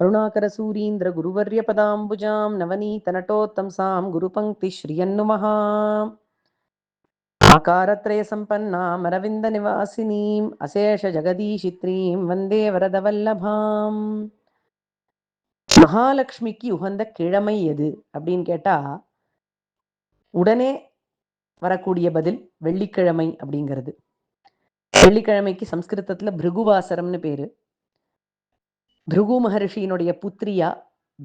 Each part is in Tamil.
கருணாகரசூරීந்திர குருவர்யபதாம்புஜாம் நவநீதநட்டோத்தம்சாம் குருபங்கிஸ்ரீயன்னுமஹாம். அரவிந்த நிவாசினீம் அசேஷ ஜெகதீஷித்ரீம் வந்தே வரதவல்லபாம் மகாலட்சுமிக்கு உகந்த கிழமை எது அப்படின்னு கேட்டா உடனே வரக்கூடிய பதில் வெள்ளிக்கிழமை அப்படிங்கிறது. வெள்ளிக்கிழமைக்கு சம்ஸ்கிருதத்துல பிருகுவாசரம்னு பேரு. பிருகு மகர்ஷியினுடைய புத்திரியா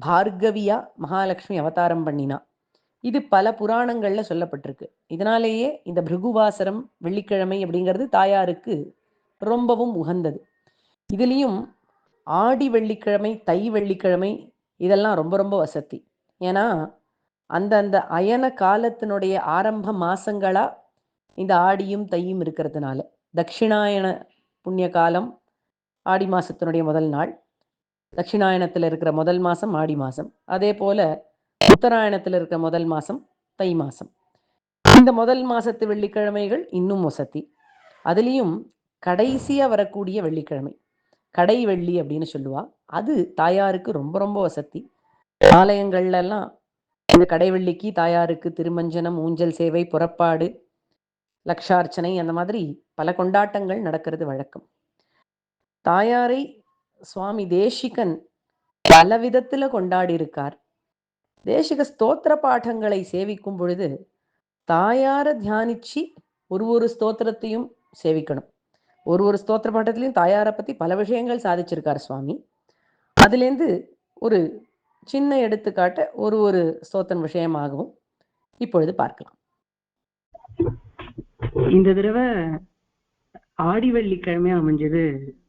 பார்கவியா மகாலட்சுமி அவதாரம் பண்ணினா. இது பல புராணங்கள்ல சொல்லப்பட்டிருக்கு. இதனாலேயே இந்த பிருகுவாசரம் வெள்ளிக்கிழமை அப்படிங்கிறது தாயாருக்கு ரொம்பவும் உகந்தது. இதுலேயும் ஆடி வெள்ளிக்கிழமை தை வெள்ளிக்கிழமை இதெல்லாம் ரொம்ப ரொம்ப வசதி. ஏன்னா அந்தந்த அயன காலத்தினுடைய ஆரம்ப மாசங்களா இந்த ஆடியும் தையும் இருக்கிறதுனால. தட்சிணாயன புண்ணிய காலம் ஆடி மாசத்தினுடைய முதல் நாள். தட்சிணாயனத்தில் இருக்கிற முதல் மாசம் ஆடி மாசம். அதே போல உத்தராயணத்தில் இருக்கிற முதல் மாசம் தை மாசம். இந்த முதல் மாசத்து வெள்ளிக்கிழமைகள் இன்னும் வசதி. அதுலேயும் கடைசியா வரக்கூடிய வெள்ளிக்கிழமை. கடை வெள்ளி அப்படின்னு சொல்லுவா. அது தாயாருக்கு ரொம்ப ரொம்ப வசதி. ஆலயங்கள்ல எல்லாம் இந்த கடைவெள்ளிக்கு தாயாருக்கு திருமஞ்சனம் ஊஞ்சல் சேவை புறப்பாடு லக்ஷார்ச்சனை அந்த மாதிரி பல கொண்டாட்டங்கள் நடக்கிறது வழக்கம். தாயாரை சுவாமி தேசிகன் பல விதத்துல கொண்டாடி இருக்கார் தேசிக ஸ்தோத்திர பாடங்களை சேவிக்கும் பொழுது தாயார தியானிச்சு ஒரு ஒரு ஸ்தோத்திரத்தையும் சேவிக்கணும். ஒரு ஒரு ஸ்தோத்திர பாட்டத்திலையும் தாயாரை பத்தி பல விஷயங்கள் சாதிச்சிருக்கார் சுவாமி. அதுலேருந்து ஒரு சின்ன எடுத்துக்காட்ட ஒரு ஒரு ஸ்தோத்திரம் விஷயமாகவும் இப்பொழுது பார்க்கலாம். இந்த தடவை ஆடி வெள்ளிக்கிழமையா அமைஞ்சது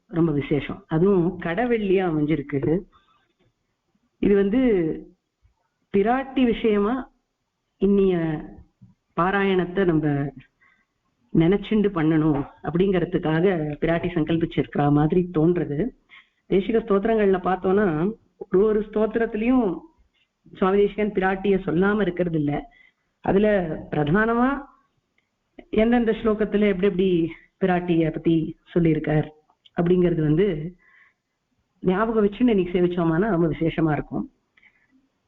ரொம்ப விசேஷம். அதுவும் கடவெள்ளியா அமைஞ்சிருக்கு இது வந்து பிராட்டி விஷயமா இன்னிய பாராயணத்தை நம்ம நினைச்சுண்டு பண்ணணும் அப்படிங்கிறதுக்காக பிராட்டி சங்கல்பிச்சிருக்கிற மாதிரி தோன்றது. தேசிக ஸ்தோத்திரங்கள்ல பார்த்தோம்னா ஒரு ஒரு ஸ்தோத்திரத்திலையும் சுவாமி தேசிகன் பிராட்டிய சொல்லாம இருக்கிறது இல்ல அதுல பிரதானமா எந்தெந்த ஸ்லோகத்துல எப்படி எப்படி பிராட்டிய பத்தி சொல்லியிருக்கார்? அப்படிங்கிறது வந்து ஞாபகம் வச்சுன்னு இன்னைக்கு சேவிச்சோமானா ரொம்ப விசேஷமா இருக்கும்.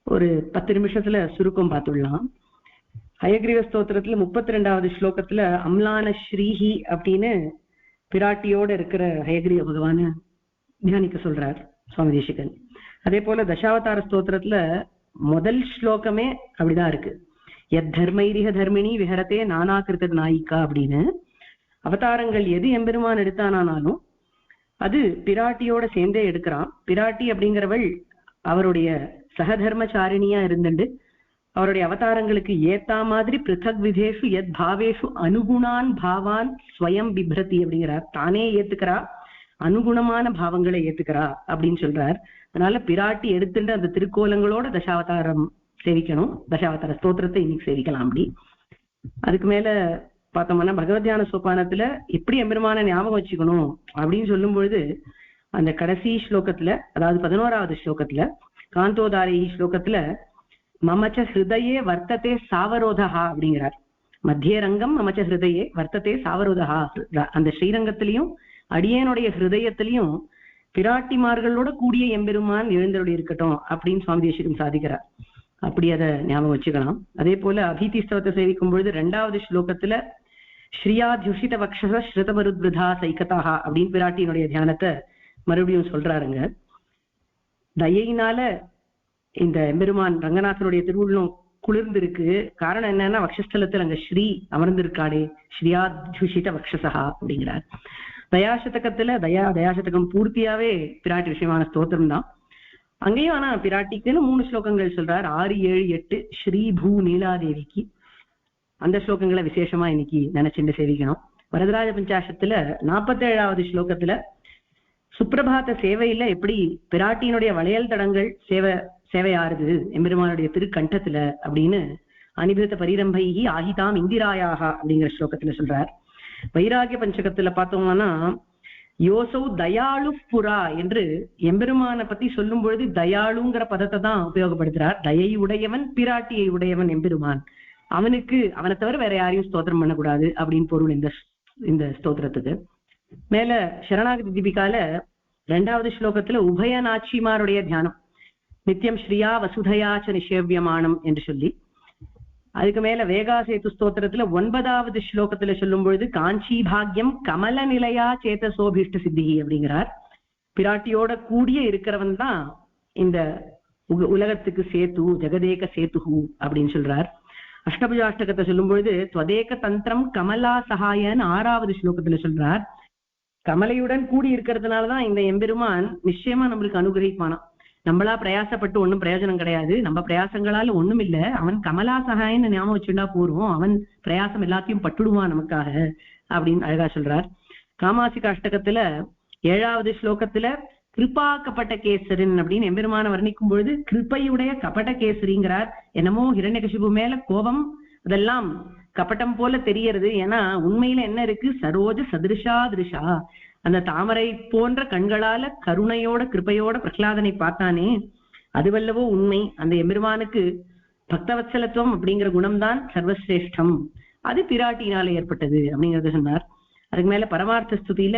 ஒரு பத்து நிமிஷத்துல சுருக்கம் பார்த்துடலாம். ஹயக்ரீவ ஸ்தோத்திரத்துல முப்பத்தி ரெண்டாவது ஸ்லோகத்துல அம்லான ஸ்ரீஹி அப்படின்னு பிராட்டியோட இருக்கிற ஹயக்ரீவ பகவான தியானிக்க சொல்றார் சுவாமி தேசிகன் அதே போல தசாவதார ஸ்தோத்திரத்துல முதல் ஸ்லோகமே அப்படிதான் இருக்கு. எத் தர்மைரிக தர்மிணி விஹரத்தே நானா நானாகிருத நாயிக்கா அப்படின்னு. அவதாரங்கள் எது எம்பெருமான் எடுத்தானானாலும் அது பிராட்டியோட சேர்ந்தே எடுக்கிறான். பிராட்டி அப்படிங்கிறவள் அவருடைய சகதர்மச்சாரிணியா இருந்துண்டு. அவருடைய அவதாரங்களுக்கு ஏத்தா மாதிரி பிருத்தக் விதேஷு எத் பாவேஷு அனுகுணான் பாவான் ஸ்வயம் பிப்ரதி அப்படிங்கிறார். தானே ஏத்துக்கிறா. அனுகுணமான பாவங்களை ஏத்துக்கிறா அப்படின்னு சொல்றார். அதனால பிராட்டி எடுத்துட்டு அந்த திருக்கோலங்களோட தசாவதாரம் சேவிக்கணும். தசாவதார ஸ்தோத்திரத்தை இன்னைக்கு சேவிக்கலாம் அப்படி. அதுக்கு மேல பார்த்தோம்னா பகவத்யான சோபானத்துல எப்படி எம்பெருமான ஞாபகம் வச்சுக்கணும் அப்படின்னு சொல்லும் பொழுது அந்த கடைசி ஸ்லோகத்துல அதாவது பதினோராவது ஸ்லோகத்துல காந்தோதாரி ஸ்லோகத்துல மமச்ச ஹிருதயே வர்த்தத்தே சாவரோதஹா அப்படிங்கிறார். மத்திய ரங்கம் மமச்ச ஹிருதயே வர்த்தத்தே சாவரோதஹா. அந்த ஸ்ரீரங்கத்திலையும் அடியனுடைய ஹிருதயத்திலையும் பிராட்டிமார்களோட கூடிய எம்பெருமான் எழுந்தருடைய இருக்கட்டும் அப்படின்னு சுவாமி தேசிகம் சாதிக்கிறார். அப்படி அதை ஞாபகம் வச்சுக்கலாம். அதே போல அபீதி ஸ்தவத்தை சேவிக்கும் பொழுது ரெண்டாவது ஸ்லோகத்துல ஸ்ரீயாத்யுஷித வக்ஷச ஸ்ருதமருத்ருதா சைக்கதாக அப்படின்னு பிராட்டியினுடைய தியானத்தை மறுபடியும் சொல்றாருங்க. தயையினால இந்த பெருமான் ரங்கநாதனுடைய திருவுள்ளம் குளிர்ந்திருக்கு. காரணம் என்னன்னா வக்ஷஸ்தலத்தில் அங்க ஸ்ரீ அமர்ந்திருக்காடே ஸ்ரீயாத்யுஷித வக்ஷசா அப்படிங்கிறார். தயாசதகத்துல தயா தயாசதகம் பூர்த்தியாவே பிராட்டி விஷயமான ஸ்தோத்திரம் தான். அங்கேயும் ஆனா பிராட்டிக்குன்னு மூணு ஸ்லோகங்கள் சொல்றார். ஆறு ஏழு எட்டு ஸ்ரீ பூ நீலாதேவிக்கு. அந்த ஸ்லோகங்களை விசேஷமா இன்னைக்கு நினைச்சுட்டு சேவிக்கணும்? வரதராஜ பஞ்சாசத்துல நாற்பத்தேழாவது ஸ்லோகத்துல சுப்பிரபாத சேவையில எப்படி பிராட்டியினுடைய வளையல் தடங்கள் சேவை சேவையாறுது எம்பெருமானுடைய திருக்கண்டத்துல அப்படின்னு அனிபிருத்த பரிரம்பைகி ஆகிதாம் இந்திராயாக அப்படிங்கிற ஸ்லோகத்துல சொல்றார். வைராகிய பஞ்சகத்துல பார்த்தோம்னா யோசௌ தயாளு புறா என்று எம்பெருமான பத்தி சொல்லும் பொழுது தயாளுங்கிற பதத்தை தான் உபயோகப்படுத்துறார். தயை உடையவன் பிராட்டியை உடையவன் எம்பெருமான். அவனுக்கு அவனை தவிர வேற யாரையும் ஸ்தோத்திரம் பண்ணக்கூடாது அப்படின்னு பொருள் இந்த இந்த ஸ்தோத்திரத்துக்கு. மேல சரணாகதி தீபிகால ரெண்டாவது ஸ்லோகத்துல உபய நாச்சிமாருடைய தியானம். நித்தியம் ஸ்ரீயா வசுதையாச்ச நிஷேவியமானம் என்று சொல்லி. அதுக்கு மேல வேகாசேது ஸ்தோத்திரத்துல ஒன்பதாவது ஸ்லோகத்துல சொல்லும் பொழுது காஞ்சி பாக்யம் கமல நிலையா சேத்த சோபிஷ்ட சித்திகி அப்படிங்கிறார். பிராட்டியோட கூடிய இருக்கிறவன் தான் இந்த உலகத்துக்கு சேத்து ஜெகதேக சேத்துஹு அப்படின்னு சொல்றார். அஷ்டபுஜாஷ்டகத்தை சொல்லும் பொழுது துவதேக தந்திரம் கமலா சகாயன்னு ஆறாவது ஸ்லோகத்துல சொல்றார். கமலையுடன் கூடி இருக்கிறதுனாலதான் இந்த எம்பெருமான் நிச்சயமா நம்மளுக்கு அனுகிரகிப்பானாம். நம்மளா பிரயாசப்பட்டு ஒண்ணும் பிரயோஜனம் கிடையாது. நம்ம பிரயாசங்களால ஒண்ணும் இல்ல. அவன் கமலா சகாயன்னு ஞாபகம் வச்சுட்டா போறோம் அவன் பிரயாசம் எல்லாத்தையும் பட்டுடுவான் நமக்காக அப்படின்னு அழகா சொல்றார். காமாசிக அஷ்டகத்துல ஏழாவது ஸ்லோகத்துல கிருபா கபட அப்படின்னு எம்பெருமான வர்ணிக்கும் பொழுது கிருப்பையுடைய கபட கேசரிங்கிறார். என்னமோ ஹிரண்யகசிபு மேல கோபம் அதெல்லாம் கபட்டம் போல தெரியறது. ஏன்னா உண்மையில என்ன இருக்கு? சரோஜ சதிருஷா திருஷா அந்த தாமரை போன்ற கண்களால கருணையோட கிருபையோட பிரகலாதனை பார்த்தானே அதுவல்லவோ உண்மை. அந்த எம்பெருமானுக்கு பக்தவத்சலத்துவம் அப்படிங்கிற குணம்தான் சர்வசிரேஷ்டம். அது பிராட்டியினால ஏற்பட்டது அப்படிங்கறத சொன்னார். அதுக்கு மேல பரமார்த்த ஸ்துதியில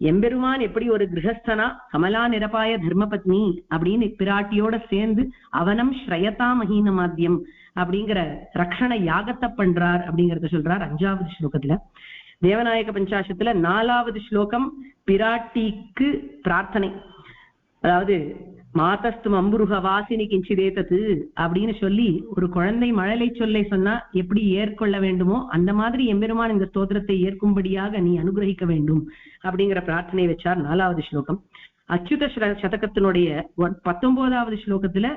எம்பெருமான் எப்படி ஒரு கிரகஸ்தனா? கமலா நிரபாய தர்மபத்னி அப்படின்னு பிராட்டியோட சேர்ந்து அவனம் ஸ்ரயதா மகீன மாத்தியம் அப்படிங்கிற ரக்ஷண யாகத்தை பண்றார் அப்படிங்கறத சொல்றார் அஞ்சாவது ஸ்லோகத்துல. தேவநாயக பஞ்சாசத்துல நாலாவது ஸ்லோகம் பிராட்டிக்கு பிரார்த்தனை. அதாவது மாதஸ்து அம்புருக வாசினி கிஞ்சிதேதது அப்படின்னு சொல்லி ஒரு குழந்தை மழலை சொல்லை சொன்னா எப்படி ஏற்கொள்ள வேண்டுமோ அந்த மாதிரி எம்பெருமான் இந்த ஸ்தோத்திரத்தை ஏற்கும்படியாக நீ அனுகிரகிக்க வேண்டும் அப்படிங்கிற பிரார்த்தனை வச்சார் நாலாவது ஸ்லோகம். அச்சுத சதகத்தினுடைய பத்தொன்பதாவது ஸ்லோகத்துல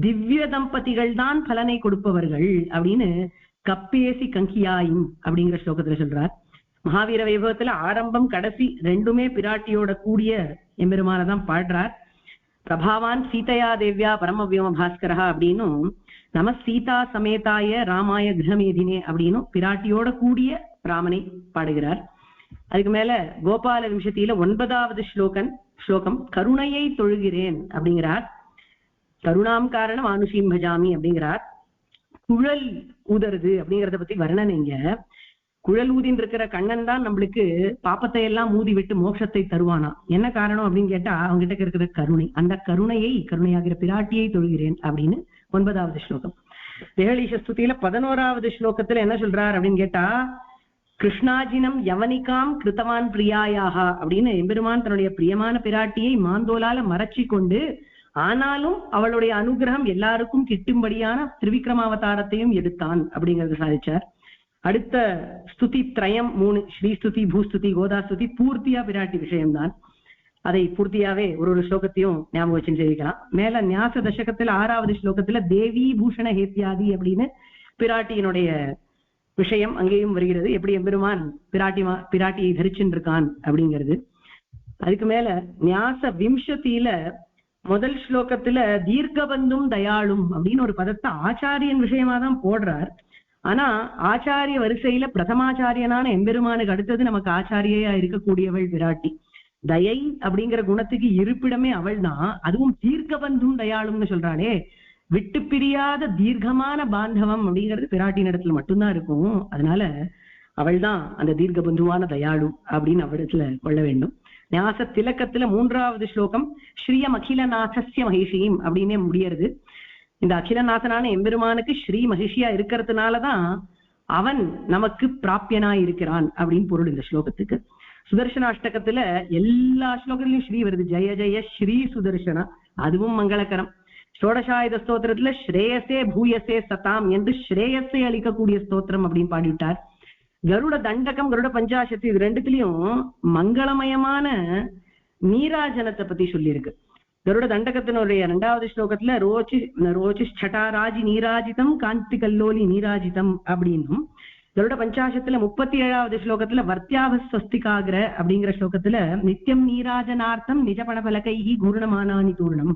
திவ்ய தம்பதிகள் தான் பலனை கொடுப்பவர்கள் அப்படின்னு கப்பேசி கங்கியாயும் அப்படிங்கிற ஸ்லோகத்துல சொல்றார். மகாவீர வைபவத்துல ஆரம்பம் கடைசி ரெண்டுமே பிராட்டியோட கூடிய எம்பெருமானதான் பாடுறார். பிரபாவான் சீதையா தேவ்யா பரமவியோம பாஸ்கரா அப்படின்னும் நம சீதா சமேதாய ராமாய கிரகமேதினே அப்படின்னும் பிராட்டியோட கூடிய ராமனை பாடுகிறார். அதுக்கு மேல கோபால விம்சத்தியில ஒன்பதாவது ஸ்லோகன் ஸ்லோகம் கருணையை தொழுகிறேன் அப்படிங்கிறார். கருணாம் காரணம் ஆனுஷீம் பஜாமி அப்படிங்கிறார். குழல் ஊதறது அப்படிங்கிறத பத்தி வர்ணனைங்க. குழல் ஊதின்னு இருக்கிற கண்ணன் தான் நம்மளுக்கு பாப்பத்தை எல்லாம் மூதி விட்டு மோட்சத்தை தருவானா? என்ன காரணம் அப்படின்னு கேட்டா அவங்க கிட்ட இருக்கிற கருணை. அந்த கருணையை கருணையாகிற பிராட்டியை தொழுகிறேன் அப்படின்னு ஒன்பதாவது ஸ்லோகம். தேகலீஷ ஸ்துதியில பதினோராவது ஸ்லோகத்துல என்ன சொல்றார் அப்படின்னு கேட்டா கிருஷ்ணாஜினம் யவனிகாம் கிருத்தவான் பிரியாயாக அப்படின்னு எம்பெருமான் தன்னுடைய பிரியமான பிராட்டியை மாந்தோலால மறைச்சி கொண்டு ஆனாலும் அவளுடைய அனுகிரகம் எல்லாருக்கும் கிட்டும்படியான திருவிக்ரமாவதாரத்தையும் எடுத்தான் அப்படிங்கறது சாதிச்சார். அடுத்த ஸ்துதி திரயம் மூணு ஸ்ரீ ஸ்துதி பூஸ்துதி கோதாஸ்துதி பூர்த்தியா பிராட்டி விஷயம்தான் அதை பூர்த்தியாவே ஒரு ஒரு ஸ்லோகத்தையும் ஞாபகம் வச்சு தெரிவிக்கலாம் மேல ஞாச தசகத்துல ஆறாவது ஸ்லோகத்துல தேவி பூஷண ஹேத்தியாதி அப்படின்னு பிராட்டியினுடைய விஷயம் அங்கேயும் வருகிறது. எப்படி எம்பெருமான் பிராட்டி மா- பிராட்டியை தரிச்சுட்டு இருக்கான் அப்படிங்கிறது. அதுக்கு மேல நியாச விம்சதியில முதல் ஸ்லோகத்துல தீர்க்கபந்தும் தயாளும் அப்படின்னு ஒரு பதத்தை ஆச்சாரியன் விஷயமா தான் போடுறார். ஆனா ஆச்சாரிய வரிசையில பிரதமாச்சாரியனான எம்பெருமானுக்கு அடுத்தது நமக்கு ஆச்சாரியையா இருக்கக்கூடியவள் விராட்டி. தயை அப்படிங்கிற குணத்துக்கு இருப்பிடமே அவள்தான். அதுவும் தீர்க்கபந்தும் தயாளும்னு சொல்றாளே. விட்டு பிரியாத தீர்க்கமான பாந்தவம் அப்படிங்கிறது பிராட்டி இடத்துல மட்டும்தான் இருக்கும். அதனால அவள் தான் அந்த தீர்க்க பந்துவான தயாளு அப்படின்னு அவளிடத்துல கொள்ள வேண்டும். ஞாச திலக்கத்துல மூன்றாவது ஸ்லோகம் ஸ்ரீயம் அகிலநாதஸ்ய மகிஷியும் அப்படின்னே முடியறது. இந்த அகிலநாதனான எம்பெருமானுக்கு ஸ்ரீ மகிஷியா இருக்கிறதுனாலதான் அவன் நமக்கு பிராப்பியனா இருக்கிறான் அப்படின்னு பொருள் இந்த ஸ்லோகத்துக்கு. சுதர்சனாஷ்டகத்துல எல்லா ஸ்லோகத்திலையும் ஸ்ரீ வருது. ஜெய ஜெய ஸ்ரீ சுதர்சனா. அதுவும் மங்களகரம். சோடசாயுத ஸ்தோத்திரத்துல ஸ்ரேயசே பூயசே சதாம் என்று ஸ்ரேயஸை அளிக்கக்கூடிய ஸ்தோத்திரம் அப்படின்னு பாடிவிட்டார். கருட தண்டகம் கருட பஞ்சாசத்து இது ரெண்டுத்துலயும் மங்களமயமான நீராஜனத்தை பத்தி சொல்லியிருக்கு. கருட தண்டகத்தினுடைய இரண்டாவது ஸ்லோகத்துல ரோச்சி ரோச்சி சட்டாராஜி நீராஜிதம் காந்தி கல்லோலி நீராஜிதம் அப்படின்னும். கருட பஞ்சாசத்துல முப்பத்தி ஏழாவது ஸ்லோகத்துல வர்த்தியாவஸ்வஸ்திகாகிர அப்படிங்கிற ஸ்லோகத்துல நித்தியம் நீராஜனார்த்தம் நிஜபணபலகைகி கூர்ணமானானி தூர்ணம்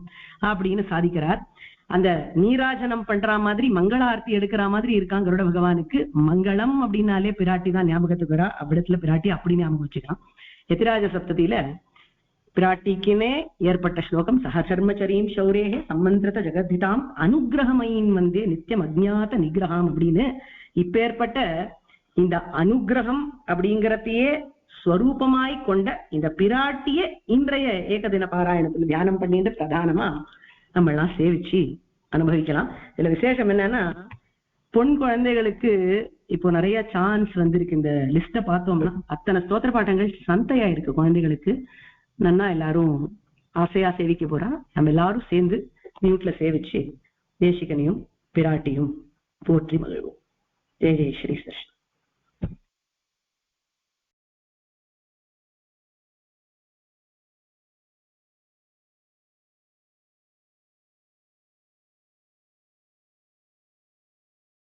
அப்படின்னு சாதிக்கிறார். அந்த நீராஜனம் பண்ற மாதிரி மங்கள ஆர்த்தி எடுக்கிற மாதிரி இருக்கான் கருட பகவானுக்கு. மங்களம் அப்படின்னாலே பிராட்டி தான் ஞாபகத்துக்குறா அவ்விடத்துல பிராட்டி அப்படி ஞாபகம் வச்சுக்கலாம் எத்திராஜ சப்தத்தில பிராட்டிக்குனே ஏற்பட்ட ஸ்லோகம் சகசர்மச்சரீம் சௌரேகே சம்மந்திரத ஜெகதிதாம் அனுகிரகமயின் வந்தே நித்தியம் அஜ்ஞாத நிகிரகம் அப்படின்னு இப்பேற்பட்ட இந்த அனுகிரகம் அப்படிங்கிறதையே ஸ்வரூபமாய் கொண்ட இந்த பிராட்டிய இன்றைய ஏகதின பாராயணத்துல தியானம் பண்ணிட்டு பிரதானமா நம்ம எல்லாம் சேவிச்சு அனுபவிக்கலாம். இதுல விசேஷம் என்னன்னா பொன் குழந்தைகளுக்கு இப்போ நிறைய சான்ஸ் வந்திருக்கு. இந்த லிஸ்ட பார்த்தோம்னா அத்தனை ஸ்தோத்திர பாட்டங்கள் சந்தையா இருக்கு குழந்தைகளுக்கு. நன்னா எல்லாரும் ஆசையா சேவிக்க போறா. நம்ம எல்லாரும் சேர்ந்து மியூட்ல சேவிச்சு தேசிகனையும் பிராட்டியும் போற்றி மகிழ்வோம். ஜெய ஜெய் ஸ்ரீ கிருஷ்ணன்